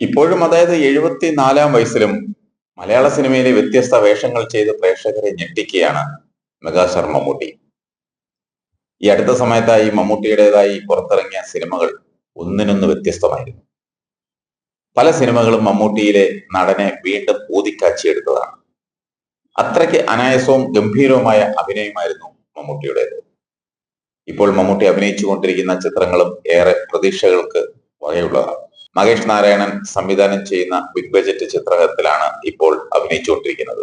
ഇപ്പോഴും അതായത് എഴുപത്തി നാലാം വയസ്സിലും മലയാള സിനിമയിലെ വ്യത്യസ്ത വേഷങ്ങൾ ചെയ്ത് പ്രേക്ഷകരെ ഞെട്ടിക്കുകയാണ് മെഗാസ്റ്റാർ മമ്മൂട്ടി. ഈ അടുത്ത സമയത്തായി മമ്മൂട്ടിയുടേതായി പുറത്തിറങ്ങിയ സിനിമകൾ ഒന്നിനൊന്ന് വ്യത്യസ്തമായിരുന്നു. പല സിനിമകളും മമ്മൂട്ടിയിലെ നടനെ വീണ്ടും ഊതിക്കാച്ചിയെടുത്തതാണ്. അത്രയ്ക്ക് അനായസവും ഗംഭീരവുമായ അഭിനയമായിരുന്നു മമ്മൂട്ടിയുടേത്. ഇപ്പോൾ മമ്മൂട്ടി അഭിനയിച്ചുകൊണ്ടിരിക്കുന്ന ചിത്രങ്ങളും ഏറെ പ്രതീക്ഷകൾക്ക് വകയുള്ളതാണ്. മഹേഷ് നാരായണൻ സംവിധാനം ചെയ്യുന്ന ബിഗ് ബജറ്റ് ചിത്രത്തിലാണ് ഇപ്പോൾ അഭിനയിച്ചുകൊണ്ടിരിക്കുന്നത്.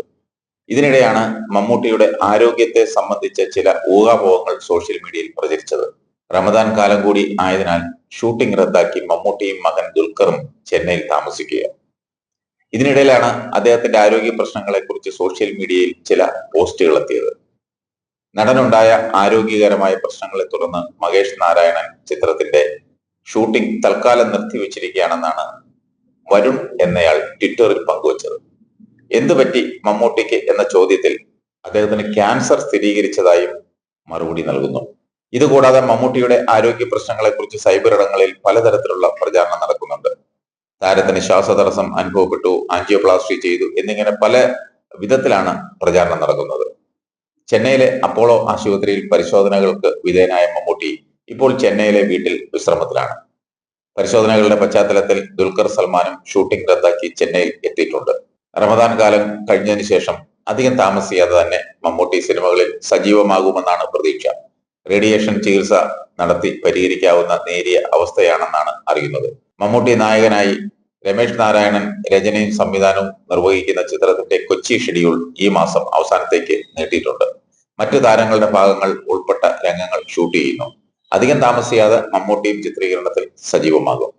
ഇതിനിടെയാണ് മമ്മൂട്ടിയുടെ ആരോഗ്യത്തെ സംബന്ധിച്ച ചില ഊഹാപോഹങ്ങൾ സോഷ്യൽ മീഡിയയിൽ പ്രചരിച്ചത്. റമദാൻ കാലം കൂടി ആയതിനാൽ ഷൂട്ടിംഗ് റദ്ദാക്കി മമ്മൂട്ടിയും മകൻ ദുൽഖറും ചെന്നൈയിൽ താമസിക്കുക ഇതിനിടയിലാണ് അദ്ദേഹത്തിന്റെ ആരോഗ്യ പ്രശ്നങ്ങളെ കുറിച്ച് സോഷ്യൽ മീഡിയയിൽ ചില പോസ്റ്റുകൾ എത്തിയത്. നടനുണ്ടായ ആരോഗ്യകരമായ പ്രശ്നങ്ങളെ തുടർന്ന് മഹേഷ് നാരായണൻ ചിത്രത്തിന്റെ ഷൂട്ടിംഗ് തൽക്കാലം നിർത്തിവെച്ചിരിക്കുകയാണെന്നാണ് വരുൺ എന്നയാൾ ട്വിറ്ററിൽ പങ്കുവച്ചത്. എന്തുപറ്റി മമ്മൂട്ടിക്ക് എന്ന ചോദ്യത്തിൽ അദ്ദേഹത്തിന് ക്യാൻസർ സ്ഥിരീകരിച്ചതായും മറുപടി നൽകുന്നു. ഇതുകൂടാതെ മമ്മൂട്ടിയുടെ ആരോഗ്യ പ്രശ്നങ്ങളെക്കുറിച്ച് സൈബർ ഇടങ്ങളിൽ പലതരത്തിലുള്ള പ്രചാരണം നടക്കുന്നുണ്ട്. താരത്തിന് ശ്വാസതടസ്സം അനുഭവപ്പെട്ടു ആൻജിയോപ്ലാസ്റ്റി ചെയ്തു എന്നിങ്ങനെ പല വിധത്തിലാണ് പ്രചാരണം നടക്കുന്നത്. ചെന്നൈയിലെ അപ്പോളോ ആശുപത്രിയിൽ പരിശോധനകൾക്ക് വിധേയനായ മമ്മൂട്ടി ഇപ്പോൾ ചെന്നൈയിലെ വീട്ടിൽ വിശ്രമത്തിലാണ്. പരിശോധനകളുടെ പശ്ചാത്തലത്തിൽ ദുൽഖർ സൽമാനും ഷൂട്ടിംഗ് റദ്ദാക്കി ചെന്നൈയിൽ എത്തിയിട്ടുണ്ട്. റമദാൻ കാലം കഴിഞ്ഞതിന് ശേഷം അധികം താമസിയാതെ തന്നെ മമ്മൂട്ടി സിനിമകളിൽ സജീവമാകുമെന്നാണ് പ്രതീക്ഷ. റേഡിയേഷൻ ചികിത്സ നടത്തി പരിഹരിക്കാവുന്ന നേരിയ അവസ്ഥയാണെന്നാണ് അറിയുന്നത്. മമ്മൂട്ടി നായകനായി രമേശ് നാരായണൻ രചനയും സംവിധാനവും നിർവഹിക്കുന്ന ചിത്രത്തിന്റെ കൊച്ചി ഷെഡ്യൂൾ ഈ മാസം അവസാനത്തേക്ക് നീട്ടിയിട്ടുണ്ട്. മറ്റു താരങ്ങളുടെ ഭാഗങ്ങൾ ഉൾപ്പെട്ട രംഗങ്ങൾ ഷൂട്ട് ചെയ്യുന്നു. അധികം താമസിയാതെ മമ്മൂട്ടിയും ചിത്രീകരണത്തിൽ സജീവമാകും.